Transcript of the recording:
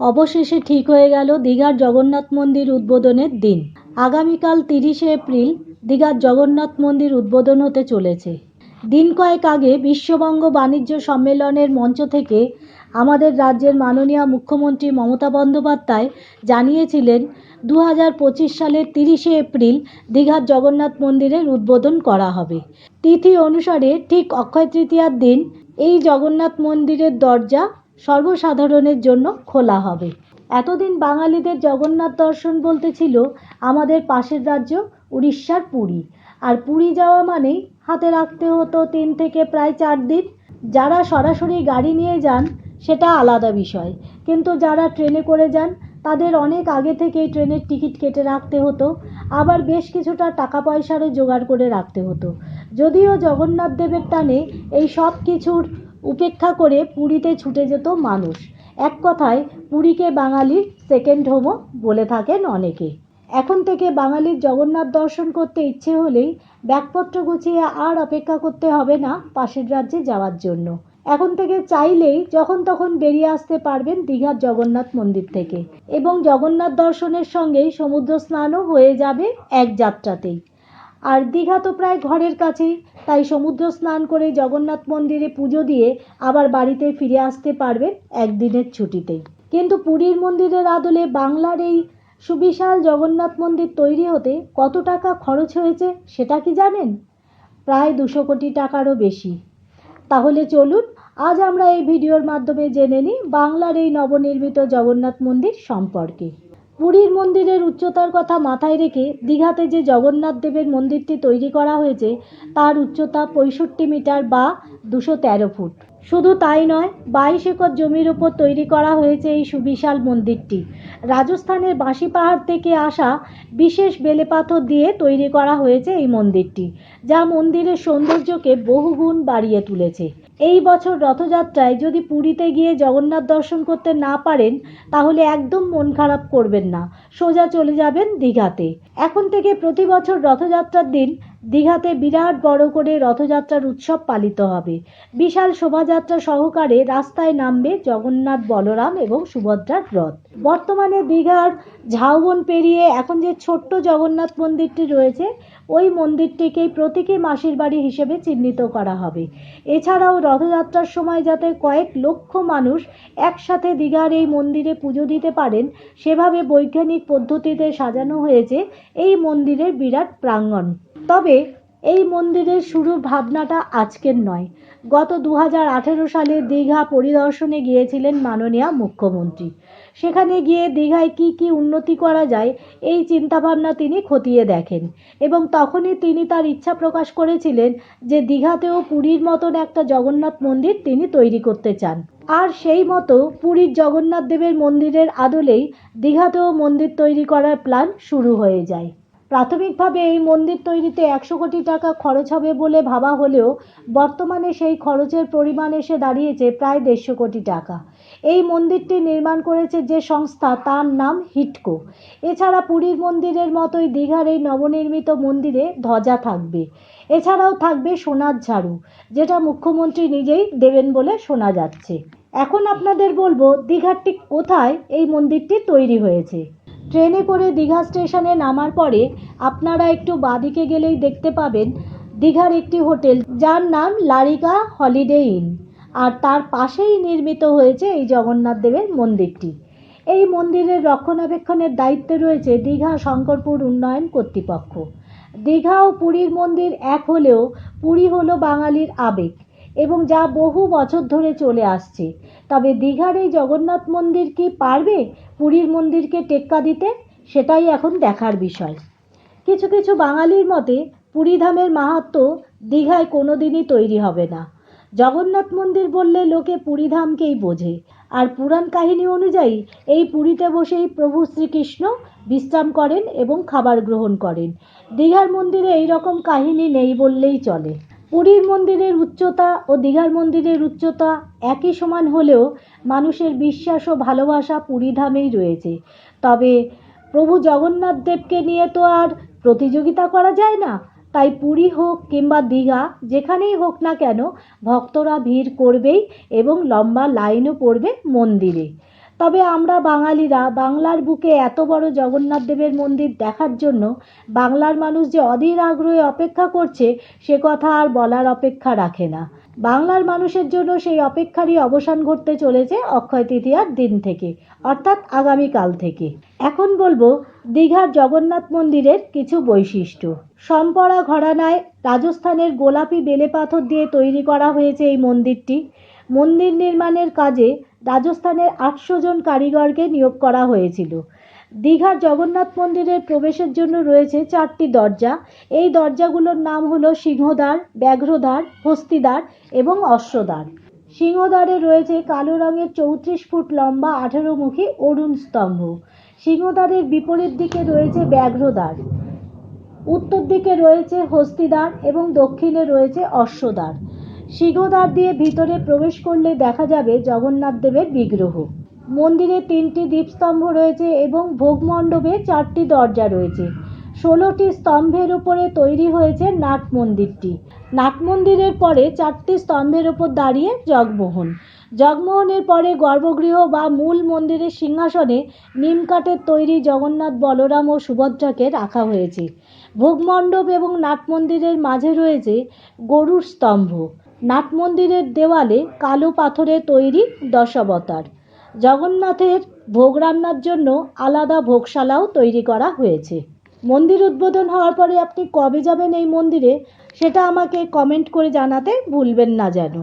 অবশেষে ঠিক হয়ে গেল দীঘার জগন্নাথ মন্দির উদ্বোধনের দিন। আগামীকাল তিরিশে এপ্রিল দীঘার জগন্নাথ মন্দির উদ্বোধন হতে চলেছে। দিন কয়েক আগে বিশ্ববঙ্গ বাণিজ্য সম্মেলনের মঞ্চ থেকে আমাদের রাজ্যের মাননীয় মুখ্যমন্ত্রী মমতা বন্দ্যোপাধ্যায় জানিয়েছিলেন দু হাজার পঁচিশ সালের তিরিশে এপ্রিল দীঘার জগন্নাথ মন্দিরের উদ্বোধন করা হবে। তিথি অনুসারে ঠিক অক্ষয় তৃতীয়ার দিন এই জগন্নাথ মন্দিরের দরজা সর্বসাধারণের জন্য খোলা হবে। এতদিন বাঙালিদের জগন্নাথ দর্শন বলতে ছিল আমাদের পাশের রাজ্য উড়িষ্যার পুরী। আর পুরী যাওয়া মানেই হাতে রাখতে হতো তিন থেকে প্রায় চার দিন। যারা সরাসরি গাড়ি নিয়ে যান, সেটা আলাদা বিষয়। কিন্তু যারা ট্রেনে করে যান, তাদের অনেক আগে থেকেই ট্রেনের টিকিট কেটে রাখতে হতো। আবার বেশ কিছুটা টাকা পয়সারও জোগাড় করে রাখতে হতো। যদিও জগন্নাথ দেবের টানে এই সব কিছুর উপেক্ষা করে পুরীতে ছুটে যেত মানুষ। এক কথায়, পুরীকে বাঙালির সেকেন্ড হোমও বলে থাকেন অনেকে। এখন থেকে বাঙালির জগন্নাথ দর্শন করতে ইচ্ছে হলেই ব্যাগপত্র গুছিয়ে আর অপেক্ষা করতে হবে না পাশের রাজ্যে যাওয়ার জন্য। এখন থেকে চাইলেই যখন তখন বেরিয়ে আসতে পারবেন দীঘার জগন্নাথ মন্দির থেকে। এবং জগন্নাথ দর্শনের সঙ্গেই সমুদ্র স্নানও হয়ে যাবে এক যাত্রাতেই। আর দীঘা তো প্রায় ঘরের কাছেই, তাই সমুদ্র স্নান করে জগন্নাথ মন্দিরে পুজো দিয়ে আবার বাড়িতে ফিরে আসতে পারবেন একদিনের ছুটিতেই। কিন্তু পুরীর মন্দিরের আদলে বাংলার এই সুবিশাল জগন্নাথ মন্দির তৈরি হতে কত টাকা খরচ হয়েছে সেটা কি জানেন? প্রায় দুশো কোটি টাকারও বেশি। তাহলে চলুন, আজ আমরা এই ভিডিওর মাধ্যমে জেনে নিই বাংলার এই নবনির্মিত জগন্নাথ মন্দির সম্পর্কে। পুরীর মন্দিরের উচ্চতার কথা মাথায় রেখে দীঘাতে যে জগন্নাথ দেবের মন্দিরটি তৈরি করা হয়েছে, তার উচ্চতা পঁয়ষট্টি মিটার বা দুশো তেরো ফুট। শুধু তাই নয়, বাইশ একর জমির ওপর তৈরি করা হয়েছে এই সুবিশাল মন্দিরটি। রাজস্থানের বাঁশি পাহাড় থেকে আসা বিশেষ বেলেপাথর দিয়ে তৈরি করা হয়েছে এই মন্দিরটি, যা মন্দিরের সৌন্দর্যকে বহুগুণ বাড়িয়ে তুলেছে। এই বছর রথযাত্রায় যদি পুরীতে গিয়ে জগন্নাথ দর্শন করতে না পারেন, তাহলে একদম মন খারাপ করবেন না। সোজা চলে যাবেন দীঘাতে। এখন থেকে প্রতি বছর রথযাত্রার দিন দীঘাতে বিরাট বড় করে রথযাত্রার উৎসব পালিত হবে। বিশাল শোভাযাত্রা সহকারে রাস্তায় নামবে জগন্নাথ বলরাম এবং সুভদ্রার রথ। বর্তমানে দীঘার ঝাউবন পেরিয়ে এখন যে ছোট্ট জগন্নাথ মন্দিরটি রয়েছে, ওই মন্দিরটিকেই প্রতীকী মাসির বাড়ি হিসেবে চিহ্নিত করা হবে। এছাড়াও রথযাত্রার সময় যাতে কয়েক লক্ষ মানুষ একসাথে দীঘার এই মন্দিরে পুজো দিতে পারেন, সেভাবে বৈজ্ঞানিক পদ্ধতিতে সাজানো হয়েছে এই মন্দিরের বিরাট প্রাঙ্গণ। তবে এই মন্দিরের শুরুর ভাবনাটা আজকের নয়। গত দু হাজার আঠেরো সালে দীঘা পরিদর্শনে গিয়েছিলেন মাননীয় মুখ্যমন্ত্রী। সেখানে গিয়ে দীঘায় কি কি উন্নতি করা যায়, এই চিন্তাভাবনা তিনি খতিয়ে দেখেন এবং তখনই তিনি তার ইচ্ছা প্রকাশ করেছিলেন যে দীঘাতেও পুরীর মতন একটা জগন্নাথ মন্দির তিনি তৈরি করতে চান। আর সেই মতো পুরীর জগন্নাথ দেবের মন্দিরের আদলেই দীঘাতেও মন্দির তৈরি করার প্ল্যান শুরু হয়ে যায়। প্রাথমিকভাবে এই মন্দির তৈরিতে একশো কোটি টাকা খরচ হবে বলে ভাবা হলেও বর্তমানে সেই খরচের পরিমাণ এসে দাঁড়িয়েছে প্রায় দেড়শো কোটি টাকা। এই মন্দিরটি নির্মাণ করেছে যে সংস্থা, তার নাম হিটকো। এছাড়া পুরীর মন্দিরের মতোই দীঘার এই নবনির্মিত মন্দিরে ধ্বজা থাকবে। এছাড়াও থাকবে সোনার ঝাড়ু, যেটা মুখ্যমন্ত্রী নিজেই দেবেন বলে শোনা যাচ্ছে। এখন আপনাদের বলব, দীঘার ঠিক কোথায় এই মন্দিরটি তৈরি হয়েছে? ট্রেনে করে দীঘা স্টেশনে নামার পরে আপনারা একটু বাদিকে গেলেই দেখতে পাবেন দীঘার একটি হোটেল, যার নাম লারিকা হলিডে ইন। আর তার পাশেই নির্মিত হয়েছে এই জগন্নাথ দেবের মন্দিরটি। এই মন্দিরের রক্ষণাবেক্ষণের দায়িত্বে রয়েছে দীঘা শঙ্করপুর উন্নয়ন কর্তৃপক্ষ। দীঘা ও পুরীর মন্দির এক হলেও পুরী হলো বাঙালির আবেগ। এবং যা বহু বছর ধরে চলে আসছে। তবে দীঘার এই জগন্নাথ মন্দির কি পারবে? পুরীর মন্দিরকে টেক্কা দিতে? সেটাই এখন দেখার বিষয়। কিছু কিছু বাঙালির মতে, পুরীধামের মাহাত্ম দীঘায় কোনো দিনই তৈরি হবে না। জগন্নাথ মন্দির বললে লোকে পুরীধামকেই বোঝে। আর পুরাণ কাহিনী অনুযায়ী, এই পুরীতে বসেই প্রভু শ্রীকৃষ্ণ বিশ্রাম করেন এবং খাবার গ্রহণ করেন। দীঘার মন্দিরে এই রকম কাহিনী নেই বললেই চলে। পুরীর মন্দিরের উচ্চতা ও দীঘার মন্দিরের উচ্চতা একই সমান হলেও মানুষের বিশ্বাস ও ভালোবাসা পুরীধামেই রয়েছে। তবে প্রভু জগন্নাথ দেবকে নিয়ে তো আর প্রতিযোগিতা করা যায় না। তাই পুরী হোক কিংবা দীঘা, যেখানেই হোক না কেন, ভক্তরা ভিড় করবেই এবং লম্বা লাইনও পড়বে মন্দিরে। তবে আমরা বাঙালিরা বাংলার বুকে এত বড় জগন্নাথ দেবের মন্দির দেখার জন্য বাংলার মানুষ যে অধীর আগ্রহে অপেক্ষা করছে, সে কথা আর বলার অপেক্ষা রাখে না। বাংলার মানুষের জন্য সেই অপেক্ষারই অবসান ঘটতে চলেছে অক্ষয় তৃতীয়ার দিন থেকে, অর্থাৎ আগামীকাল থেকে। এখন বলব, দীঘার জগন্নাথ মন্দিরের কিছু বৈশিষ্ট্য। সম্পরা ঘরানায় রাজস্থানের গোলাপি বেলে পাথর দিয়ে তৈরি করা হয়েছে এই মন্দিরটি। মন্দির নির্মাণের কাজে রাজস্থানের আটশো জন কারিগরকে নিয়োগ করা হয়েছিল। দীঘার জগন্নাথ মন্দিরের প্রবেশের জন্য রয়েছে চারটি দরজা। এই দরজাগুলোর নাম হলো সিংহদ্বার, ব্যাঘ্রদ্বার, হস্তিদ্বার এবং অশ্বদ্বার। সিংহদ্বারে রয়েছে কালো রঙের চৌত্রিশ ফুট লম্বা আঠেরো মুখী অরুণ স্তম্ভ। সিংহদ্বারের বিপরীত দিকে রয়েছে ব্যাঘ্রদ্বার। উত্তর দিকে রয়েছে হস্তিদ্বার এবং দক্ষিণে রয়েছে অশ্বদ্বার। সিংহদ্বার দিয়ে ভিতরে প্রবেশ করলে দেখা যাবে জগন্নাথ দেবের বিগ্রহ। মন্দিরে তিনটি দীপস্তম্ভ রয়েছে এবং ভোগমণ্ডপে চারটি দরজা রয়েছে। ষোলোটি স্তম্ভের উপরে তৈরি হয়েছে নাট মন্দিরটি। নাট মন্দিরের পরে চারটি স্তম্ভের উপর দাঁড়িয়ে জগমোহন। জগমোহনের পরে গর্ভগৃহ বা মূল মন্দিরের সিংহাসনে নিমকাঠের তৈরি জগন্নাথ, বলরাম ও সুভদ্রাকে রাখা হয়েছে। ভোগমণ্ডপ এবং নাট মন্দিরের মাঝে রয়েছে গরুর স্তম্ভ। নাট মন্দিরের দেওয়ালে কালো পাথরে তৈরি দশাবতার। জগন্নাথের ভোগ রান্নার জন্য আলাদা ভোগশালাও তৈরি করা হয়েছে। মন্দির উদ্বোধন হওয়ার পরে আপনি কবে যাবেন এই মন্দিরে, সেটা আমাকে কমেন্ট করে জানাতে ভুলবেন না যেন।